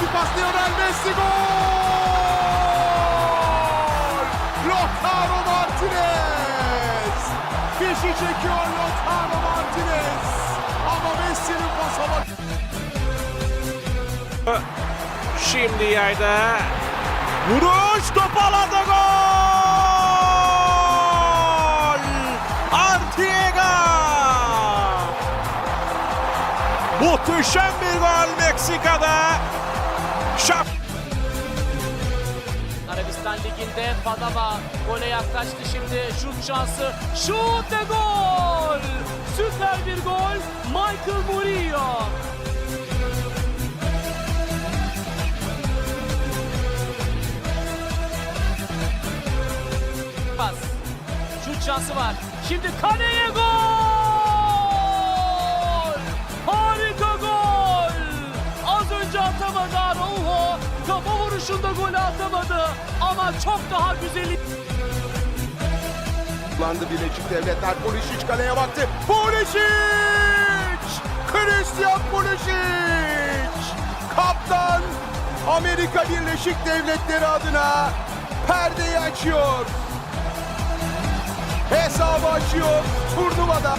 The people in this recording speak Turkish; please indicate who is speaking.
Speaker 1: bir pas Lionel Messi gol! Lautaro Martinez! Fişi çekiyor Lautaro Martinez! Ama Messi'nin pasa bak.
Speaker 2: Şimdi yerde. Vuruş top alanda gol! Muhteşem bir gol Meksika'da. Şap
Speaker 3: Arabistan Ligi'nde Padama gole yaklaştı şimdi. Şut şansı. Şut ve gol! Süper bir gol. Michael Murillo. Pas. Şut şansı var. Şimdi kaleye gol! Atamadı Araujo. Kafa vuruşunda golü atamadı. Ama çok daha güzeli.
Speaker 1: Kullandı Birleşik Devletler. Pulisic kaleye baktı. Pulisic! Christian Pulisic! Kaptan Amerika Birleşik Devletleri adına perdeyi açıyor. Hesabı açıyor turnuvada.